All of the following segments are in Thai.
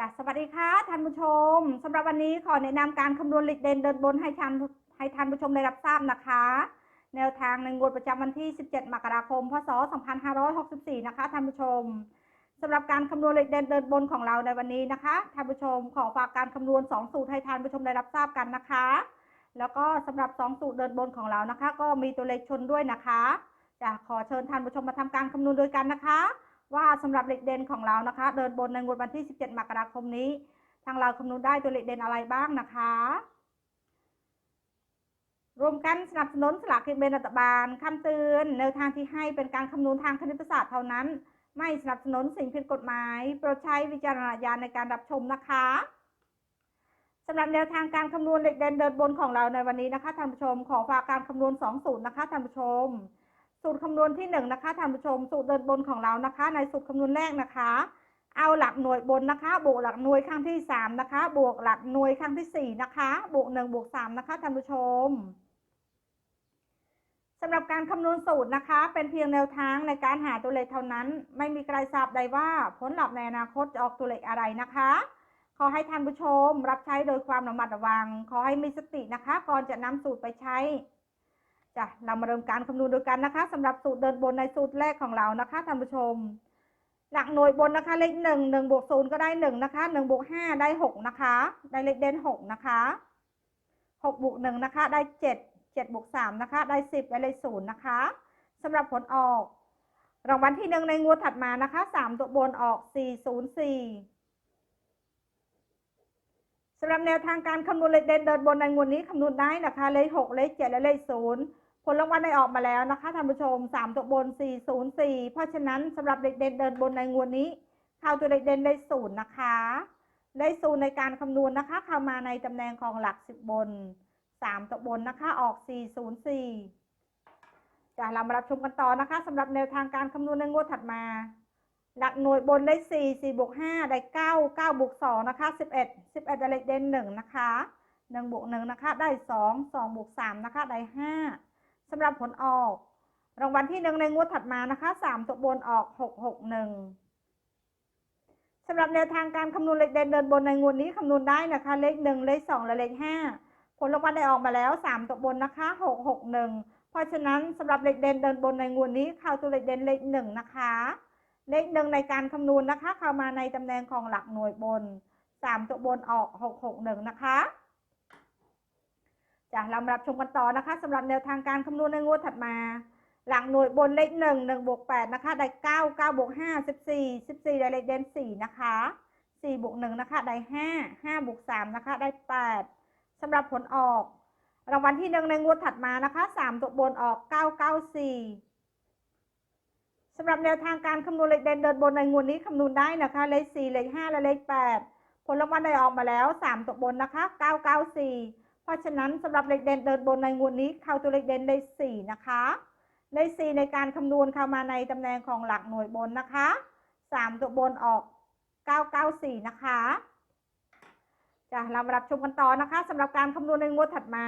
จ้ะสวัสดีค่ะท่านผู้ชมสำหรับวันนี้ขอแนะนำการคำนวณเลขเด่นเดินบนให้ท่านให้ท่านผู้ชมได้รับทราบนะคะ แนวทางในงวดประจำวันที่ 17 มกราคม พศ 2564 นะคะท่านผู้ชมสำหรับการคำนวณเลขเด่นเดินบนของเราในวันนี้นะคะท่านผู้ชมขอฝากการคำนวณ 2 สูตรให้ท่านผู้ชมได้รับทราบกันนะคะ แล้วก็สำหรับ 2 สูตรเดินบนของเรานะคะ ก็มีตัวเลขชนด้วยนะคะจะขอเชิญท่านผู้ชมมาทำการคำนวณโดยกันนะคะ ว่าสำหรับเลขเด่นของเรานะคะ เดินบนในงวดวันที่ 17 มกราคมนี้ ทางเราคำนวณได้ตัวเลขเด่นอะไรบ้างนะคะ รวมกันสนับสนุนสลากกินแบ่งรัฐบาลคำเตือนแนวทางที่ให้เป็นการคำนวณทางคณิตศาสตร์เท่านั้น ไม่สนับสนุนสิ่งผิดกฎหมายโปรดใช้วิจารณญาณในการรับชมนะคะสำหรับแนวทางการคำนวณเลขเด่นเดินบนของเราในวันนี้นะคะท่านผู้ชมขอฝากการคำนวณ 2 สูตรนะคะท่านผู้ชม สูตรคำนวณที่1นะคะท่านผู้ชม สูตรเดินบนของเรานะคะ ในสูตรคำนวณแรกนะคะ เอาหลักหน่วยบนนะคะ บวกหลักหน่วยข้างที่ 3 นะคะ บวกหลักหน่วยข้างที่ 4 นะคะ บวก1บวก3นะคะท่านผู้ชมสำหรับการคำนวณสูตรนะคะ เป็นเพียงแนวทางในการหาตัวเลขเท่านั้น ไม่มีใครทราบใดว่าผลลัพธ์ในอนาคตจะออกตัวเลขอะไรนะคะ ขอให้ท่านผู้ชมรับใช้โดยความระมัดระวัง ขอให้มีสตินะคะ ก่อนจะนำสูตรไปใช้ จ้ะเรามาเริ่มการคำนวณด้วยกันนะคะสำหรับสูตรเดินบนในสูตรแรกของเรานะคะท่านผู้ชม หลักหน่วยบนนะคะ เลขหนึ่งหนึ่งบวกศูนย์ก็ได้หนึ่งนะคะหนึ่งบวกห้าได้หกนะคะ ได้เลขเด่นหกนะคะหกบวกหนึ่งนะคะ ได้เจ็ดเจ็ดบวกสามนะคะ ได้สิบได้เลขศูนย์นะคะสำหรับผลออก รางวัลที่หนึ่งในงวดถัดมานะคะสามตัวบนออกสี่ศูนย์สี่สำหรับแนวทางการคำนวณเลขเด่นเดินบนในงวดนี้คำนวณได้นะคะ เลขหกเลขเจ็ดและเลขศูนย์ ผลรางวัลได้ออกมาแล้วนะคะท่านผู้ชม 3 ตัวบน 404 เพราะฉะนั้นสำหรับเด็กเด่นเดินบนในงวดนี้เข้าตัวเด็กเด่นได้ศูนย์นะคะ ได้ศูนย์ในการคำนวณนะคะ เข้ามาในตำแหน่งของหลัก 10 บน 3 ตัวบนนะคะออก 404จะเรามารับชมกันต่อนะคะสำหรับแนวทางการคำนวณในงวดถัดมา หลักหน่วยบนได้ 4 4บวก5ได้ 9 9บวก2นะคะ11 11ได้เลขเด่น1นะคะ1บวก1นะคะได้ 2 2บวก3นะคะได้ 5 สำหรับผลออก รางวัลที่หนึ่งในงวดถัดมานะคะสามตัวบนออกหกหกหนึ่งสำหรับแนวทางการคำนวณเลขเด่นเดินบนในงวดนี้คำนวณได้นะคะ เลขหนึ่งเลขสองและเลขห้าผลรางวัลได้ออกมาแล้วสามตัวบนนะคะหกหกหนึ่งเพราะฉะนั้นสำหรับเลขเด่นเดินบนในงวดนี้เข้าตัวเลขเด่นเลขหนึ่งนะคะ เลขหนึ่งในการคำนวณนะคะ เข้ามาในตำแหน่งของหลักหน่วยบนสามตัวบนออกหกหกหนึ่งนะคะ จะเรามารับชมกันต่อนะคะสำหรับแนวทางการคำนวณในงวดถัดมา หลังหน่วยบนเลขหนึ่งหนึ่งบวกแปดนะคะ ได้เก้าเก้าบวกห้าสิบสี่สิบสี่ได้เลขเด่นสี่นะคะสี่บวกหนึ่งนะคะ ได้ห้าห้าบวกสามนะคะ ได้แปดสำหรับผลออก รางวัลที่หนึ่งในงวดถัดมานะคะสามตัวบนออกเก้าเก้าสี่สำหรับแนวทางการคำนวณเลขเด่นเดินบนในงวดนี้คำนวณได้นะคะ เลขสี่เลขห้าและเลขแปดผลรางวัลได้ออกมาแล้วสามตัวบนนะคะเก้าเก้าสี่ ราะฉะนั้นสำหรับเลขเด่นเดินบนในงวดนี้เข้าตัวเลขเด่นเลขสี่นะคะเลขสี่ในการคำนวณเข้ามาในตำแหน่งของหลักหน่วยบนนะคะสามตัวบนออกเก้าเก้าสี่นะคะจะเรามารับชมกันต่อนะคะสำหรับการคำนวณในงวดถัดมา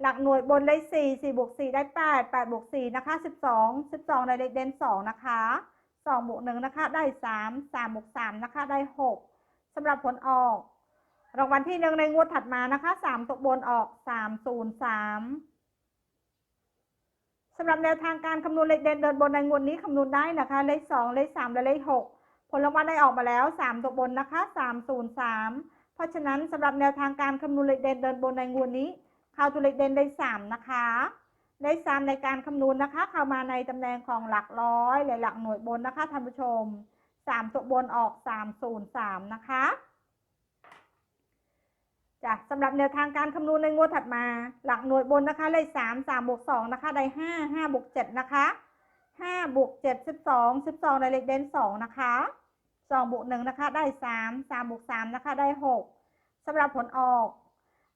หลักหน่วยบนเลขสี่สี่บวกสี่ได้แปดแปดบวกสี่นะคะสิบสองสิบสองในเลขเด่นสองนะคะสองบวกหนึ่งนะคะได้สามสามบวกสามนะคะได้หกสำหรับผลออก รางวัลที่หนึ่งในงวดถัดมานะคะสามตกบนออกสามศูนย์สามสำหรับแนวทางการคำนวณเลขเด่นเดินบนในงวดนี้คำนวณได้นะคะ เลขสองเลขสามและเลขหกผลรางวัลได้ออกมาแล้วสามตกบนนะคะสามศูนย์สามเพราะฉะนั้นสำหรับแนวทางการคำนวณเลขเด่นเดินบนในงวดนี้เข้าตัวเลขเด่นได้สามนะคะได้สามในการคำนวณนะคะ เข้ามาในตำแหน่งของหลักร้อยและหลักหน่วยบนนะคะท่านผู้ชมสามตกบนออกสามศูนย์สามนะคะ จ้ะสำหรับแนวทางการคำนวณในงวดถัดมา หลักหน่วยบนนะคะเลขสามสามบวกสองนะคะ ได้ห้าห้าบวกเจ็ดนะคะห้าบวกเจ็ดสิบสองสิบสองในเลขเด่นสองนะคะสองบวกหนึ่งนะคะ ได้สามสามบวกสามนะคะ ได้หกสำหรับผลออก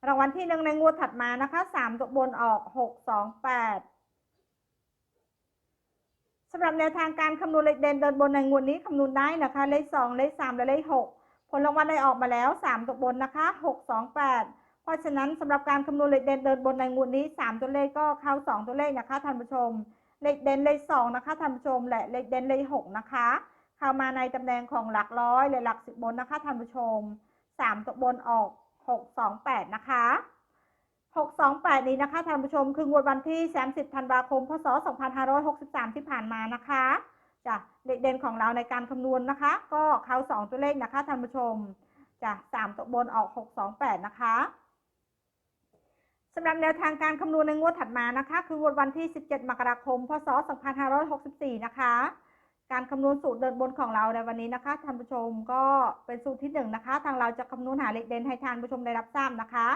รางวัลที่หนึ่งในงวดถัดมานะคะสามตัวบนออกหกสองแปดสำหรับแนวทางการคำนวณเลขเด่นเดินบนในงวดนี้คำนวณได้นะคะ เลขสองเลขสามและเลขหก ผลรางวัลได้ออกมาแล้ว 3 ตัวบนนะคะ 6 2 8 เพราะฉะนั้นสำหรับการคำนวณเลขเด่นเดินบนในงวดนี้ 3 ตัวเลขก็เข้า 2 ตัวเลขนะคะท่านผู้ชม เลขเด่นเลข2นะคะท่านผู้ชม และเลขเด่นเลข6นะคะ เข้ามาในตำแหน่งของหลักร้อยและหลักสิบบนนะคะท่านผู้ชมสามตัวบนออกหกสองแปดนะคะหกสองแปดนี้นะคะท่านผู้ชมคืองวดวันที่สามสิบธันวาคม พศสองพันห้าร้อยหกสิบสามที่ผ่านมานะคะ จ้ะเลขเด่นของเราในการคำนวณนะคะ ก็เขาสองตัวเลขนะคะท่านผู้ชมจ้ะสามตัวบนออกหกสองแปดนะคะสำหรับแนวทางการคำนวณในงวดถัดมานะคะ คืองวดวันที่ 17 มกราคม พศ 2564 นะคะ การคำนวณสูตรเดินบนของเราในวันนี้นะคะท่านผู้ชมก็เป็นสูตรที่หนึ่งนะคะ ทางเราจะคำนวณหาเลขเด่นให้ท่านผู้ชมได้รับทราบนะคะ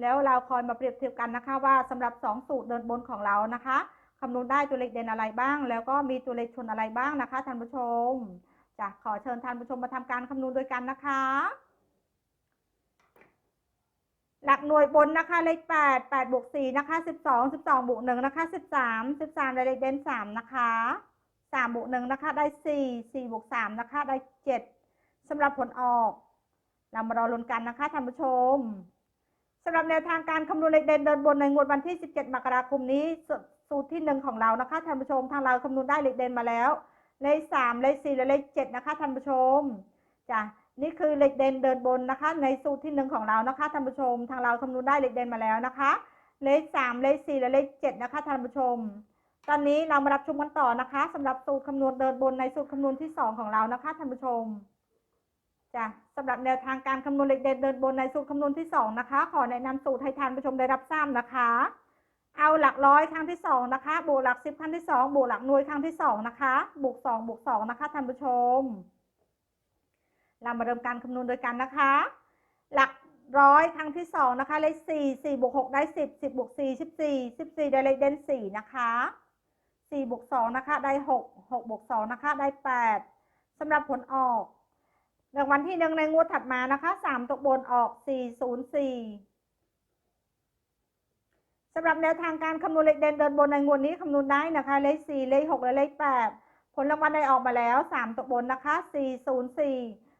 แล้วเราคอยมาเปรียบเทียบกันนะคะว่าสำหรับ 2 สูตรเดินบนของเรานะคะำนวณได้ตัวเลขเด่นอะไรบ้าง แล้วก็มีตัวเลขชนอะไรบ้างนะคะท่านผู้ชมจะขอเชิญท่านผู้ชมมาทำการคำนวณด้วยกันนะคะ หลักหน่วยบนนะคะเลขแปดแปดบวกสี่นะคะสิบสองสิบสองบวกหนึ่งนะคะสิบสามสิบสามได้เลขเด่นสามนะคะสามบวกหนึ่งนะคะได้สี่สี่บวกสามนะคะได้เจ็ดสำหรับผลออก เรามารอลุ้นกันนะคะท่านผู้ชมสำหรับแนวทางการคำนวณเลขเด่นเดินบนในงวดวันที่ 17 มกราคมนี้ สูตรที่หนึ่งของเรานะคะท่านผู้ชมทางเราคำนวณได้เลขเด่นมาแล้ว เลขสามเลขสี่และเลขเจ็ดนะคะท่านผู้ชมจ้ะนี่คือเล็กเด่นเดินบนนะคะ ในสูตรที่หนึ่งของเรานะคะท่านผู้ชม ทางเราคำนวณได้เล็กเด่นมาแล้วนะคะ เลขสามเลขสี่และเลขเจ็ดนะคะท่านผู้ชม ตอนนี้เรามารับชมกันต่อนะคะสำหรับสูตรคำนวณเดินบนในสูตรคำนวณที่สองของเรานะคะท่านผู้ชมจ้ะสำหรับแนวทางการคำนวณเล็กเด่นเดินบนในสูตรคำนวณที่สองนะคะ ขอแนะนำสูตรให้ท่านผู้ชมได้รับทราบนะคะ เอาหลักร้อยครั้งที่สองนะคะ บวกหลักสิบครั้งที่สองบวกหลักหน่วยครั้งที่สองนะคะ บวกสองบวกสองนะคะท่านผู้ชม เรามาเริ่มการคำนวณโดยกันนะคะ หลักร้อยครั้งที่สองนะคะเลขสี่สี่บวกหกได้สิบสิบบวกสี่สิบสี่สิบสี่ได้เลขเด่นสี่นะคะสี่บวกสองนะคะ ได้หกหกบวกสองนะคะ ได้แปดสำหรับผลออกรางวัลที่หนึ่งในงวดถัดมานะคะสามตกบนออกสี่ศูนย์สี่ สำหรับแนวทางการคำนวณเลขเด่นเดินบนในงวดนี้คำนวณได้นะคะ เลขสี่เลขหกและเลขแปดผลรางวัลได้ออกมาแล้วสามตกบนนะคะสี่ศูนย์สี่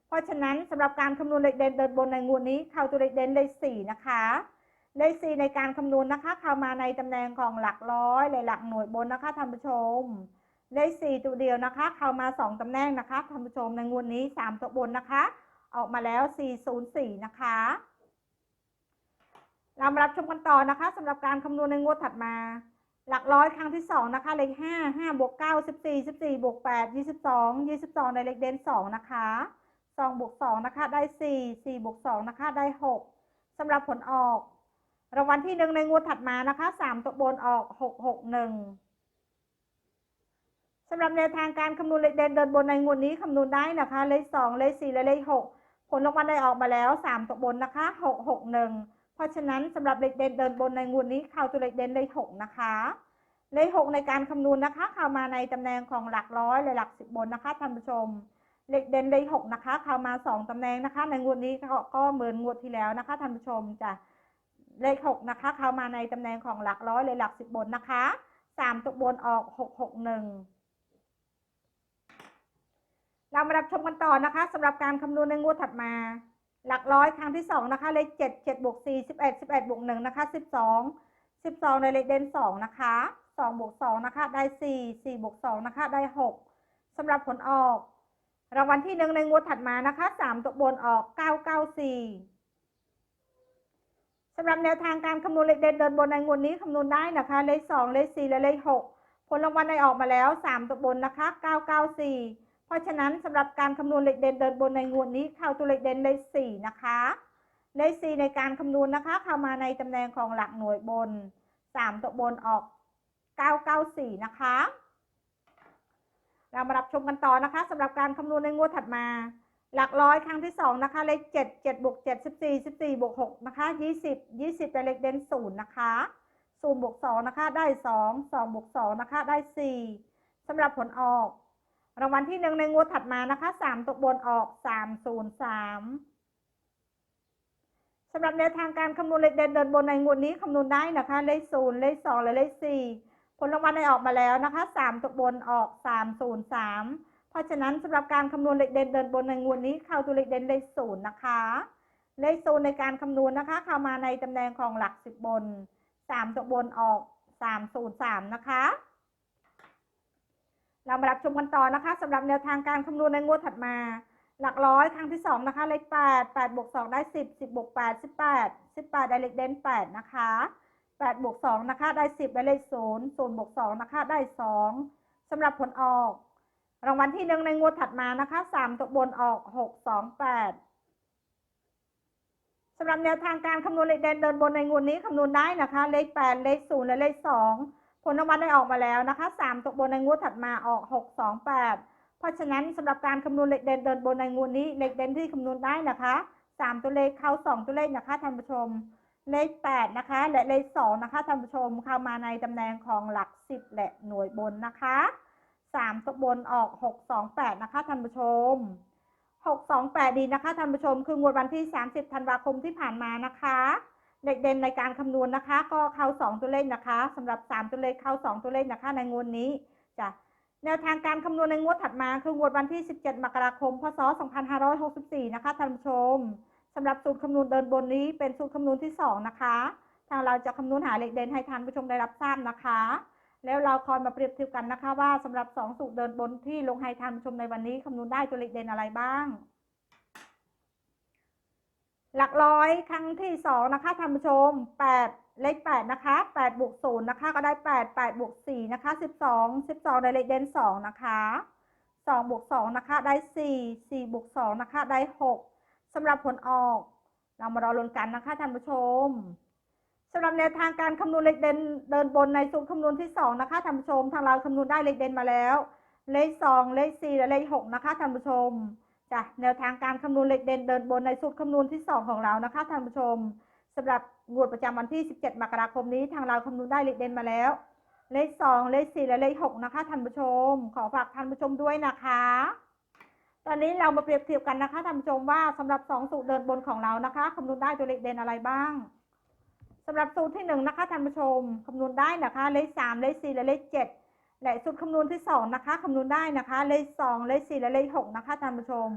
เพราะฉะนั้นสำหรับการคำนวณเลขเด่นเดินบนในงวดนี้เข้าตัวเลขเด่นเลขสี่นะคะเลขสี่ในการคำนวณนะคะ เข้ามาในตำแหน่งของหลักร้อยและหลักหน่วยบนนะคะท่านผู้ชม เลขสี่ตัวเดียวนะคะ เข้ามาสองตำแหน่งนะคะท่านผู้ชมในงวดนี้สามตัวบนนะคะ ออกมาแล้วสี่ศูนย์สี่นะคะ เรามารับชมกันต่อนะคะสำหรับการคำนวณในงวดถัดมา หลักร้อยครั้งที่สองนะคะ เลขห้าห้าบวกเก้าสิบสี่สิบสี่บวกแปดยี่สิบสองยี่สิบสองในเลขเด่นสองนะคะสองบวกสองนะคะ ได้สี่สี่บวกสองนะคะ ได้หกสำหรับผลออก รางวัลที่หนึ่งในงวดถัดมานะคะสามตัวบนออกหกหกหนึ่งสำหรับแนวทางการคำนวณเลขเด่นเดินบนในงวดนี้คำนวณได้นะคะ เลขสองเลขสี่และเลขหกผลรางวัลได้ออกมาแล้วสามตัวบนนะคะหกหกหนึ่ง เพราะฉะนั้นสำหรับเลขเด่นเดินบนในงวดนี้เข้าตัวเลขเด่นเลขหกนะคะ เลขหกในการคำนวณนะคะ เข้ามาในตำแหน่งของหลักร้อยและหลักสิบบนนะคะท่านผู้ชม เลขเด่นเลขหกนะคะ เข้ามาสองตำแหน่งนะคะ ในงวดนี้ก็ก็เหมือนงวดที่แล้วนะคะท่านผู้ชมจะเลขหกนะคะ เข้ามาในตำแหน่งของหลักร้อยและหลักสิบบนนะคะสามตัวบนออกหกหกหนึ่งเรามารับชมกันต่อนะคะสำหรับการคำนวณในงวดถัดมา หลักร้อยครั้งที่สองนะคะเลขเจ็ดเจ็ดบวกสี่สิบเอ็ดสิบเอ็ดบวกหนึ่งนะคะสิบสองสิบสองในเลขเด่นสองนะคะสองบวกสองนะคะได้สี่สี่บวกสองนะคะได้หกสำหรับผลออก รางวัลที่หนึ่งในงวดถัดมานะคะสามตัวบนออกเก้าเก้าสี่สำหรับแนวทางการคำนวณเลขเด่นเดินบนในงวดนี้คำนวณได้นะคะ เลขสองเลขสี่และเลขหกผลรางวัลได้ออกมาแล้วสามตัวบนนะคะเก้าเก้าสี่ เพราะฉะนั้นสำหรับการคำนวณเลขเด่นเดินบนในงวดนี้เข้าตัวเลขเด่นเลขสี่นะคะ เลขสี่ในการคำนวณนะคะ เข้ามาในตำแหน่งของหลักหน่วยบนสามตัวบนออกเก้าเก้าสี่นะคะ เรามารับชมกันต่อนะคะสำหรับการคำนวณในงวดถัดมา หลักร้อยครั้งที่สองนะคะ เลขเจ็ดเจ็ดบวกเจ็ดสิบสี่สิบสี่บวกหกนะคะยี่สิบยี่สิบเป็นเลขเด่นศูนย์นะคะศูนย์บวกสองนะคะ ได้สองสองบวกสองนะคะ ได้สี่สำหรับผลออก รางวัลที่หนึ่งในงวดถัดมานะคะสามตัวบนออกสามศูนย์สามสำหรับแนวทางการคำนวณเลขเด่นเดินบนในงวดนี้คำนวณได้นะคะเลขศูนย์เลขสองและเลขสี่ผลรางวัลได้ออกมาแล้วนะคะสามตัวบนออกสามศูนย์สามเพราะฉะนั้นสำหรับการคำนวณเลขเด่นเดินบนในงวดนี้เข้าตัวเลขเด่นเลขศูนย์นะคะเลขศูนย์ในการคำนวณนะคะ เข้ามาในตำแหน่งของหลักสิบบนสามตัวบนออกสามศูนย์สามนะคะ เรามารับชมกันต่อนะคะสำหรับแนวทางการคำนวณในงวดถัดมา หลักร้อยครั้งที่สองนะคะเลขแปดแปดบวกสองได้สิบสิบบวกแปดสิบแปดสิบแปดได้เลขเด่นแปดนะคะแปดบวกสองนะคะได้สิบได้เลขศูนย์ศูนย์บวกสองนะคะได้สองสำหรับผลออก รางวัลที่หนึ่งในงวดถัดมานะคะสามตัวบนออกหกสองแปดสำหรับแนวทางการคำนวณเลขเด่นเดินบนในงวดนี้คำนวณได้นะคะ เลขแปดเลขศูนย์และเลขสอง ผลรางวัลได้ออกมาแล้วนะคะสามตัวบนในงวดถัดมาออกหกสองแปดเพราะฉะนั้นสำหรับการคำนวณเลขเด่นเดินบนในงวดนี้เลขเด่นที่คำนวณได้นะคะสามตัวเลขเข้าสองตัวเลขนะคะท่านผู้ชม เลขแปดนะคะ และเลขสองนะคะท่านผู้ชมเข้ามาในตำแหน่งของหลักสิบและหน่วยบนนะคะสามตัวบนออกหกสองแปดนะคะท่านผู้ชมหกสองแปดดีนะคะท่านผู้ชมคืองวดวันที่สามสิบธันวาคมที่ผ่านมานะคะ เลขเด่นในการคำนวณนะคะ ก็เข้าสองตัวเลขนะคะสำหรับสามตัวเลขเข้าสองตัวเลขนะคะ ในงวดนี้จ้ะแนวทางการคำนวณในงวดถัดมา คืองวดวันที่ 17 มกราคม พศ 2564 นะคะท่านผู้ชมสำหรับสูตรคำนวณเดินบนนี้เป็นสูตรคำนวณที่ 2 นะคะ ทางเราจะคำนวณหาเลขเด่นให้ท่านผู้ชมได้รับทราบนะคะ แล้วเราคอยมาเปรียบเทียบกันนะคะ ว่าสำหรับ 2 สูตรเดินบนที่ลงให้ท่านผู้ชมในวันนี้คำนวณได้ตัวเลขเด่นอะไรบ้าง หลักร้อยครั้งที่สองนะคะท่านผู้ชมแปดเลขแปดนะคะแปดบวกศูนย์นะคะก็ได้แปดแปดบวกสี่นะคะสิบสองสิบสองได้เลขเด่นสองนะคะสองบวกสองนะคะได้สี่สี่บวกสองนะคะได้หกสำหรับผลออก เรามารอลุ้นกันนะคะท่านผู้ชมสำหรับแนวทางการคำนวณเลขเด่นเดินบนในสูตรคำนวณที่สองนะคะท่านผู้ชม ทางเราคำนวณได้เลขเด่นมาแล้ว เลขสองเลขสี่และเลขหกนะคะท่านผู้ชม จ้ะแนวทางการคำนวณเลขเด่นเดินบนในสูตรคำนวณที่ 2 ของเรานะคะท่านผู้ชมสำหรับงวดประจำวันที่ 17 มกราคมนี้ทางเราคำนวณได้เลขเด่นมาแล้ว เลข 2 เลข 4 และเลข 6 นะคะท่านผู้ชม ขอฝากท่านผู้ชมด้วยนะคะ ตอนนี้เรามาเปรียบเทียบกันนะคะท่านผู้ชมว่าสำหรับ 2 สูตรเดินบนของเรานะคะคำนวณได้ตัวเลขเด่นอะไรบ้างสำหรับสูตรที่ 1 นะคะท่านผู้ชมคำนวณได้นะคะเลข 3 เลข 4 และเลข 7 และสูตรคำนวณที่สองนะคะคำนวณได้นะคะเลขสองเลขสี่และเลขหกนะคะท่านผู้ชม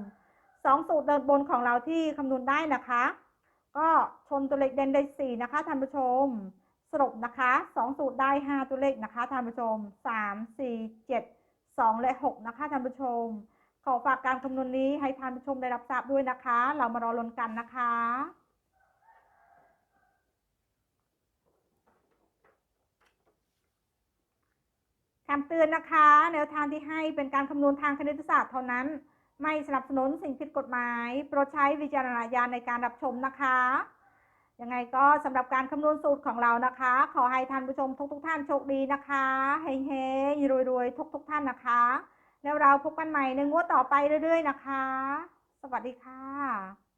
สองสูตรเดินบนของเราที่คำนวณได้นะคะ ก็ชนตัวเลขเด่นได้สี่นะคะท่านผู้ชม สรุปนะคะสองสูตรได้ห้าตัวเลขนะคะท่านผู้ชมสามสี่เจ็ดสองและหกนะคะท่านผู้ชม ขอฝากการคำนวณนี้ให้ท่านผู้ชมได้รับทราบด้วยนะคะ เรามารอลุ้นกันนะคะ คำเตือนนะคะ แนวทางที่ให้เป็นการคำนวณทางคณิตศาสตร์เท่านั้น ไม่สนับสนุนสิ่งผิดกฎหมาย โปรดใช้วิจารณญาณในการรับชมนะคะ ยังไงก็สำหรับการคำนวณสูตรของเรานะคะ ขอให้ท่านผู้ชมทุกๆทท่านโชคดีนะคะเฮงๆรวยๆ ทุกๆทท่านนะคะ แล้วเราพบกันใหม่ในงวดต่อไปเรื่อย ๆ นะคะ สวัสดีค่ะ